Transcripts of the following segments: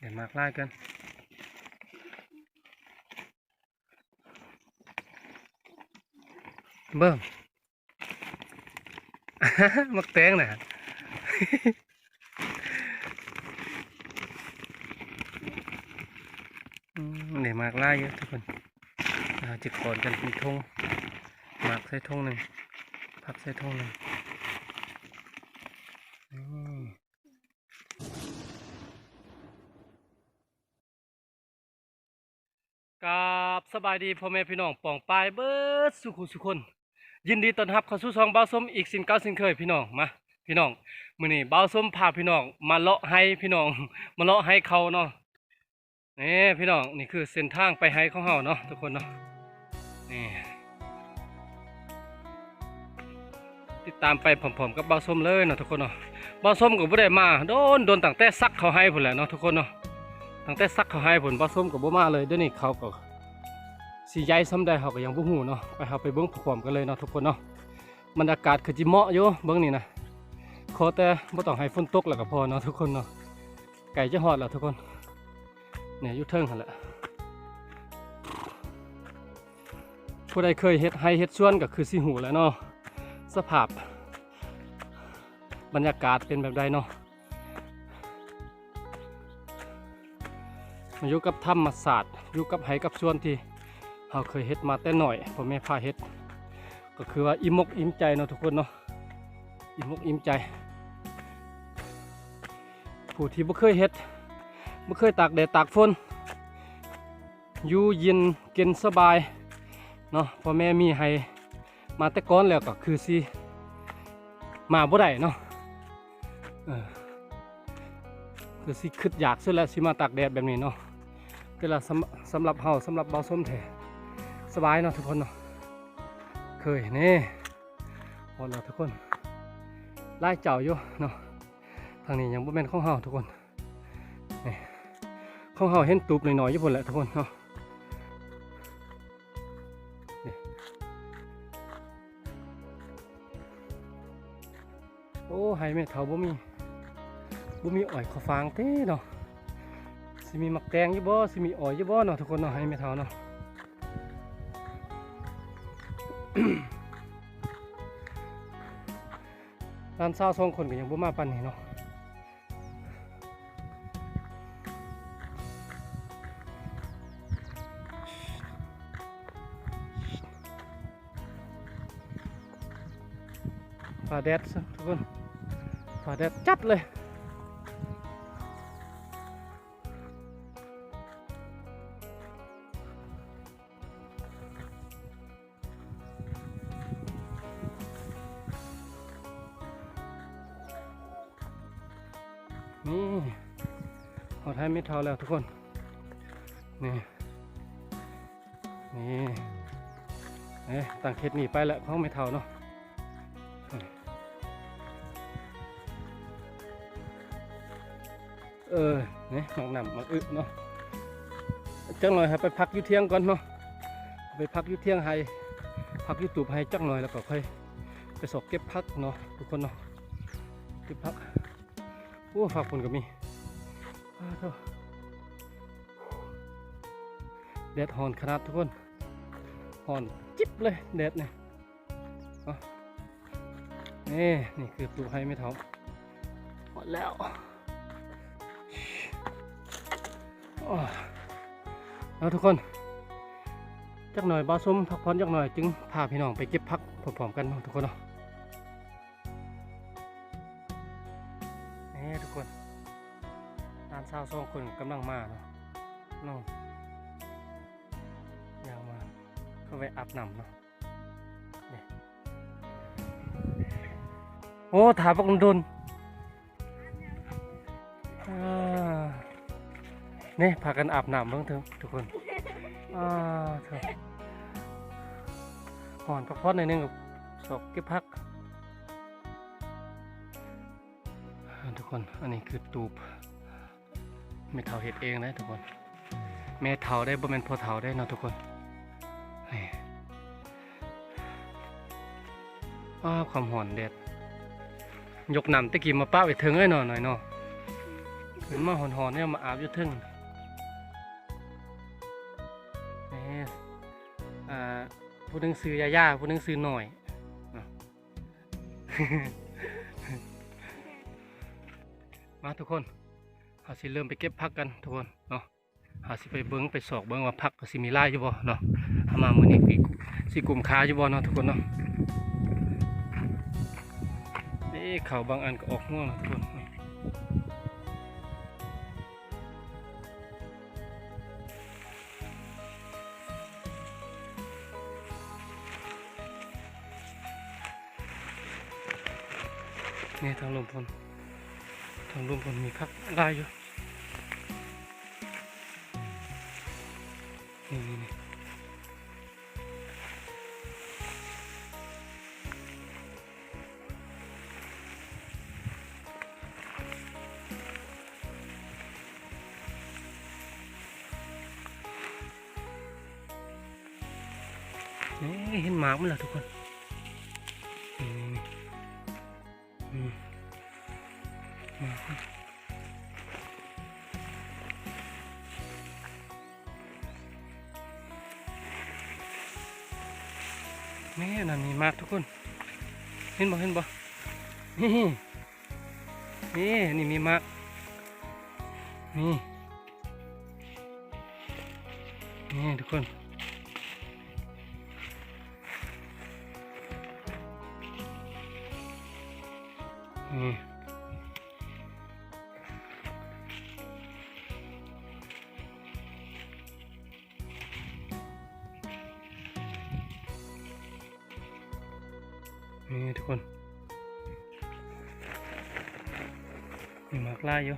เดี๋ยวมากไล่กันเบิ่มมักแตงนะเดี๋ยวมากไล่เยอะทุกคนเราจะก่อนกันเป็นทงหมากใส่ทงหนึ่งพักใส่ทงหนึ่งอืม กั บายดีพ่อแม่พี่น้องป่องปลายเบิดสุขุสุคน ยินดีต้อนรับเข้าสู่ช่องเบาส้มอีกสินเก้าสินเคยพี่น้องมาพี่น้องมื้อนี้เบาส้มพาพี่น้องมาเลาะให้พี่น้อง มาเลาะให้เขาเนาะนี่พี่น้องนี่คือเส้นทางไปให้ของเฮาเนาะทุกคนเนาะนี่ติดตามไปพร้อมๆกับเบาส้มเลยเนาะทุกคนเนาะเบาส้มก็บ่ได้มาโดนโดนตั้งแต่ซักเขาให้พุ่นแหละเนาะทุกคนเนาะตั้งแต่ซักเขาให้ผลผสมกับบ่มาเลยเดี๋ยวนี้เขาก็ สีใหญ่ซ้ำได้เขาก็ยังบ่ฮู้เนาะไปเฮาไปเบิ่งพร้อมกันเลยเนาะทุกคนเนาะบรรยากาศคือจิเหมาะอยู่เบิ่งนี่นะขอแต่บ่ต้องให้ฝนตกแล้วก็พอเนาะทุกคนเนาะไก่จะฮอดแล้วทุกคนเนี่ยยู่เทิงหั่นแหละผู้ใดเคยเฮ็ดให้เฮ็ดสวนก็คือสิหูแล้วเนาะสภาพ บรรยากาศเป็นแบบใดเนาะมาอยู่กับธรรมศาสตร์อยู่กับไหกับส่วนที่ เราเคยเฮ็ดมาแต่หน่อยพ่อแม่พาเฮ็ด ก็คือว่าอิ่มมกอิ่มใจเนาะทุกคนเนาะอิ่มมกอิ่มใจ ผู้ที่บ่เคยเฮ็ดบ่เคยตากแดดตากฝนอยู่เย็นเกินสบายเนาะพ่อแม่มีให้มาแต่ก่อนแล้วก็คือสิมาบ่ได้เนาะคือสิคิดอยากสุดแล้วสิมาตากแดดแบบนี้เนาะก็ละสำสำหรับเฮาสำหรับเบาส้มแท้ สบายเนาะทุกคนเนาะเคยนี่หมดแล้วทุกคนไล่เจ้าอยู่เนาะทางนี้ยังบ่แม่นข้องเฮาทุกคนนี่ข้องเฮาเห็นตูบหน่อยๆอยู่พุ่นแหละทุกคนเนาะโอ้ให้แม่เฒ่าบ่มีบ่มีอ้อยข้าวฟางเต้เนาะสิมีมักแตงอยู่บ่สิมีอ้อยอยู่บ่เนาะทุกคนเนาะให้แม่เฒ่าเนาะ ร้านเศร้าวสองคนก็ยังบ่มาปันนี่เนาะฝ่าแดดทุกคนฝ่าแดดจัดเลย นี่หอดให้ไม่เท่าแล้วทุกคน นี่ นี่เอ๊ะต่างเขตหนีไปแล้วเขาไม่เท่าเนาะเออเนี่ยมักหนำมักอึเนาะจังหน่อยให้ไปพักยุเที่ยงก่อนเนาะไปพักยุเที่ยงให้พักยูตูบให้จักหน่อยแล้วก็ค่อยไปสอบเก็บพักเนาะทุกคนเนาะเก็บพัก โอ้ฝากคนก็มีอ้าวโถ่แดดหอนขนาดทุกคนหอนจิ๊บเลยแดดเนี่ยนี่นี่คือตูให้ไม่เท่าหมดแล้วแล้วทุกคนจักหน่อยบาส้มพักผ่อนจักหน่อยจึงพาพี่น้องไปเก็บพักพร้อมๆกันนะทุกคนเนาะ นี่ทุกคนร้านเช่าวสองคนกำลังมาเนาะน้องยาวมาเข้าไปอาบน้ำเนาะนี่โอ้ถามปักดนอ่านี่พากันอาบน้ำเบ้างเถอะทุกคนอ่าเถอะก่อนพักผ่อนหน่อยนึงกับสอบเก็บพัก คน อันนี้คือตูบแม่เฒ่าเห็ดเองนะทุกคนแม่เฒ่าได้บ่แม่นพอเฒ่าได้เนาะทุกคนนี่อ้าความหอนแดดยกนำตะกี้มาป้าไปถึงเลยเนาะหน่อยเนาะขึ้นมาหอนๆเนี่ยมาอาบอยู่เทึ่งนี่อ่าผู้นึงซื้อยาย่าผู้นึงซื้อหน่อย มาทุกคนเราสิเริ่มไปเก็บพักกันทุกคนเนาะเราสิไปเบิ้งไปสอกเบิ้งว่าพักสิมีไล่อยู่บ่เนาะเอามามือนี้สิกลุ่มค้าอยู่บ่เนาะทุกคนเนาะเอ้เขาบางอันก็ออกง่วงทุกคนนี่นี่ทางลมพล ทางลมพลมีพักไล่อยู่นี่นี่นี่นี่เห็นหมากมั้ยล่ะทุกคน ห็นบ่เห็นบ่นี่นี่นี่มีมากนี่นี่ทุกคนนี่ นี่ทุกคนมีหมากล่ายอยู่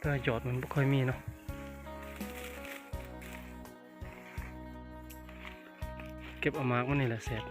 แต่หยอดมันไม่ค่อยมีเนาะเก็บเอามากมันนี่แหละเสร็จ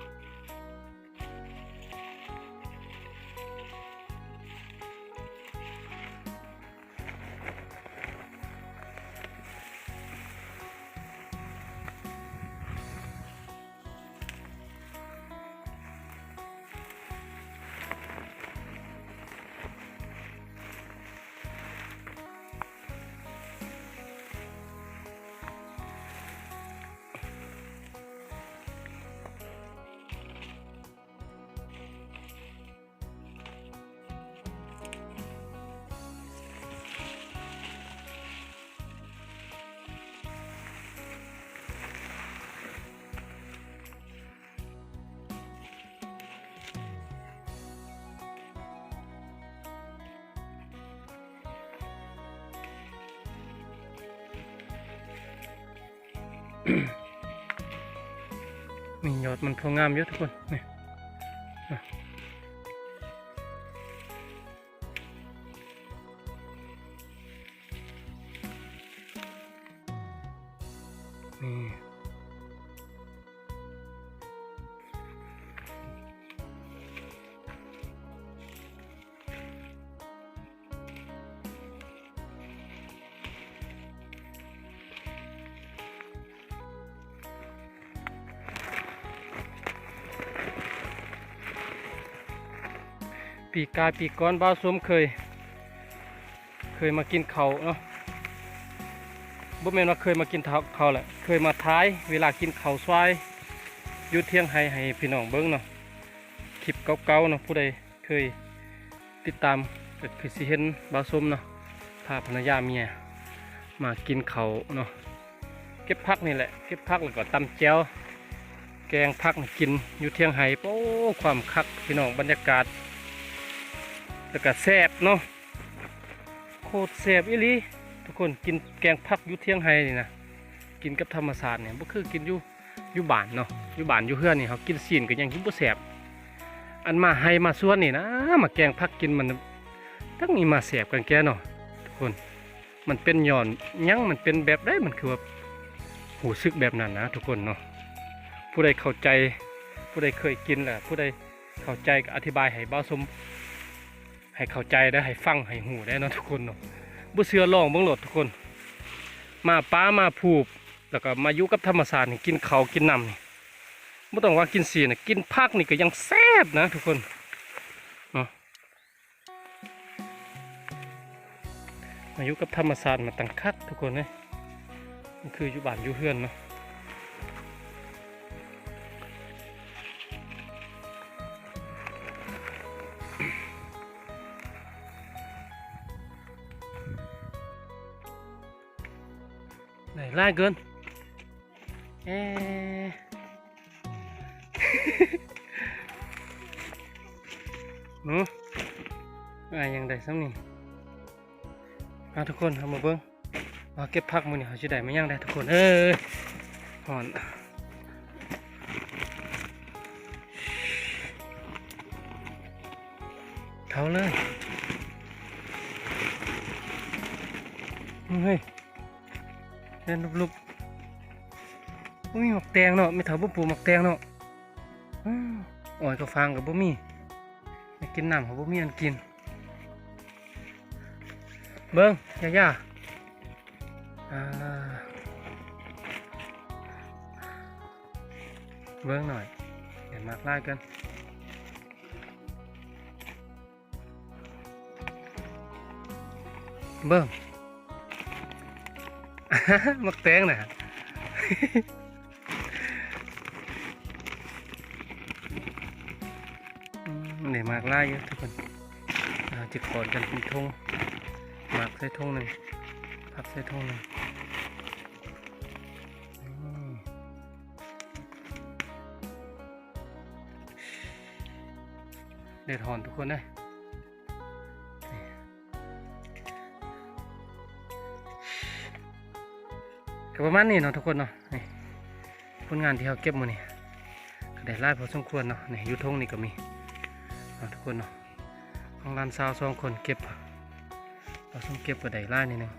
นี่ยอดมันพองามเยอะทุกคนนี่นี่ ปีกายปีก้อนบ้าวสมเคย เคยมากินเขาเนาะบ่แม่นว่าเคยมากินเขาแหละเคยมาท้ายเวลากินเขาวซอยยู่เที่ยงไห้ให้พี่น้องเบิ้งเนาะคลิปเก่าๆเนาะผู้ใดเคยติดตามก็คือสิเห็นบ้าวสมเนาะพาภรรยาเมียมากินเขาเนาะเก็บพักนี่แหละเก็บพักแล้วก็ตำแจวแกงพักกินอยู่เที่ยงไห้โอ้ความคักพี่น้องบรรยากาศ แล้วก็แซบเนาะโคตรแซบอีหลีทุกคนกินแกงผักยู่เที่ยงไฮนี่นะกินกับธรรมศาสตร์เนี่ยบ่คือกินอยู่อยู่บ้านเนาะอยู่บ้านอยู่เฮือนนี่เขากินซีนก็ยังกินบ่แซบอันมาไฮมาสวนนี่นะมาแกงผักกินมันทั้งนี้มาแซบกันแกเนาะทุกคนมันเป็นย้อนยั้งมันเป็นแบบได้มันคือว่าหูซึกแบบนั้นนะ ทุกคนเนาะผู้ใดเข้าใจ ผู้ใดเคยกินแหละผู้ใดเข้าใจก็อธิบายให้เบาสม ให้เข้าใจได้ให้ฟังให้หูได้นะทุกคนเนาะบ่เสือลองเบิ่งโหลดทุกคน มาป้ามาผูบแล้วก็มาอยู่กับธรรมศาสตร์นี่กินเขากินน้ำนี่บ่ต้องว่ากินสีนะกินผักนี่ก็ยังแซ่บนะทุกคนเนาะมาอยู่กับธรรมศาสตร์มาตั้งคักทุกคนเลยมันคืออยู่บ้านอยู่เฮือนเนาะ ไหนไล่เกินเอ๊ะหนูอะไรยังได้ซ้ำนี่เอาทุกคนเอามาเบิ้งมาเก็บผักมือนี่เขาจะได้มายังได้ทุกคน เอ้ยหอนเขาเลยเฮ้ย เล่นลุบๆบ่มีหมักแตงเนาะไม่เท่าบุปูหมักแตงเนาะอ้าวอ่อยกับฟางกับบุมีอยากกินน้ำเขาบ่มีอันกิน เบิ้งย่าย่าอ่าเบิ้งหน่อย เดี๋ยวมากไล่กันเบิ้ง มักแตงนะอืมเดี๋ยมากไล่เยอะทุกคนอ่าจะขอนกันเป็นทงหมากใส่ทงหนึ่งผักใส่ทงหนึ่งเด็ดหอนทุกคนนะ ก็ประมาณนี้เนาะทุกคนเนาะนี่ผลงานที่เขาเก็บมานี่ก็ได้ไล่พอสมควรเนาะนี่ยูทงนี่ก็มีเนาะทุกคนเนาะของร้านสาวสองคนเก็บเราต้องเก็บกระไดไล่นิดนึง